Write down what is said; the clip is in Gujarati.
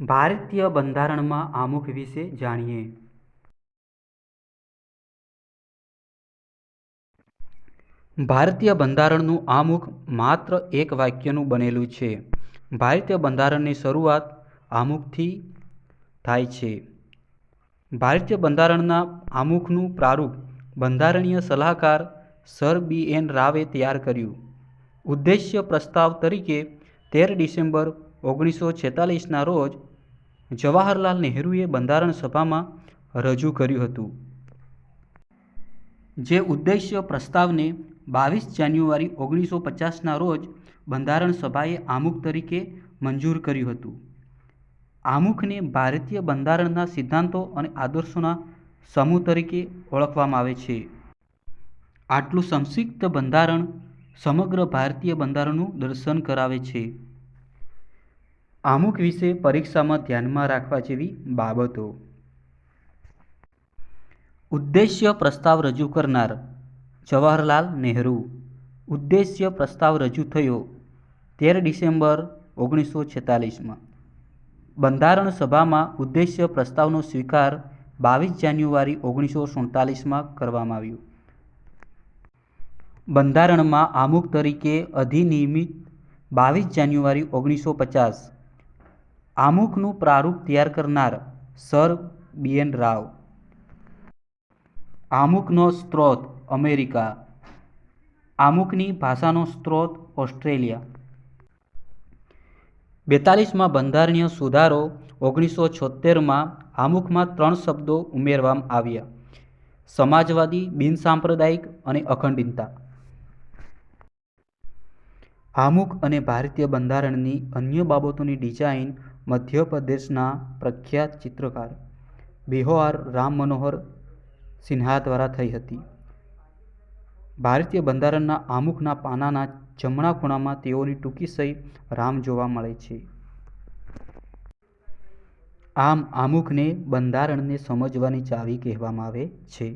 ભારતીય બંધારણમાં આમુખ વિશે જાણીએ. ભારતીય બંધારણનું આમુખ માત્ર એક વાક્યનું બનેલું છે. ભારતીય બંધારણની શરૂઆત આમુખથી થાય છે. ભારતીય બંધારણના આમુખનું પ્રારૂપ બંધારણીય સલાહકાર સર બી એન રાવે તૈયાર કર્યું. ઉદ્દેશ્ય પ્રસ્તાવ તરીકે તેર ડિસેમ્બર ઓગણીસો છેતાલીસના રોજ જવાહરલાલ નહેરુએ બંધારણ સભામાં રજૂ કર્યું હતું. જે ઉદ્દેશ્ય પ્રસ્તાવને બાવીસ જાન્યુઆરી ઓગણીસો પચાસના રોજ બંધારણ સભાએ આમુખ તરીકે મંજૂર કર્યું હતું. આમુખને ભારતીય બંધારણના સિદ્ધાંતો અને આદર્શોના સમૂહ તરીકે ઓળખવામાં આવે છે. આટલું સંક્ષિપ્ત બંધારણ સમગ્ર ભારતીય બંધારણનું દર્શન કરાવે છે. આમુખ વિશે પરીક્ષામાં ધ્યાનમાં રાખવા જેવી બાબતો. ઉદ્દેશ્ય પ્રસ્તાવ રજૂ કરનાર જવાહરલાલ નહેરુ. ઉદ્દેશ્ય પ્રસ્તાવ રજૂ થયો તેર ડિસેમ્બર ઓગણીસો છેતાલીસમાં. બંધારણ સભામાં ઉદ્દેશ્ય પ્રસ્તાવનો સ્વીકાર બાવીસ જાન્યુઆરી ઓગણીસો સુડતાલીસમાં કરવામાં આવ્યો. બંધારણમાં આમુખ તરીકે અધિનિયમિત બાવીસ જાન્યુઆરી ઓગણીસો પચાસ આમુખનું પ્રારૂપ તૈયાર કરનાર સર બીએન રાવ. આમુખનો સ્ત્રોત અમેરિકા. આમુખની ભાષાનો સ્ત્રોત ઓસ્ટ્રેલિયા. બેતાલીસમાં બંધારણીય સુધારો ઓગણીસો છોતેરમાં આમુખમાં ત્રણ શબ્દો ઉમેરવામાં આવ્યા. સમાજવાદી બિનસાંપ્રદાયિક અને અખંડિતતા આમુખ અને ભારતીય બંધારણની અન્ય બાબતોની ડિઝાઇન મધ્યપ્રદેશના પ્રખ્યાત ચિત્રકાર બેહોઆર રામ મનોહર સિન્હા દ્વારા થઈ હતી. ભારતીય બંધારણના આમુખના પાનાના જમણા ખૂણામાં તેઓની ટૂંકી સહી રામ જોવા મળે છે. આમ આમુખને બંધારણને સમજવાની ચાવી કહેવામાં આવે છે.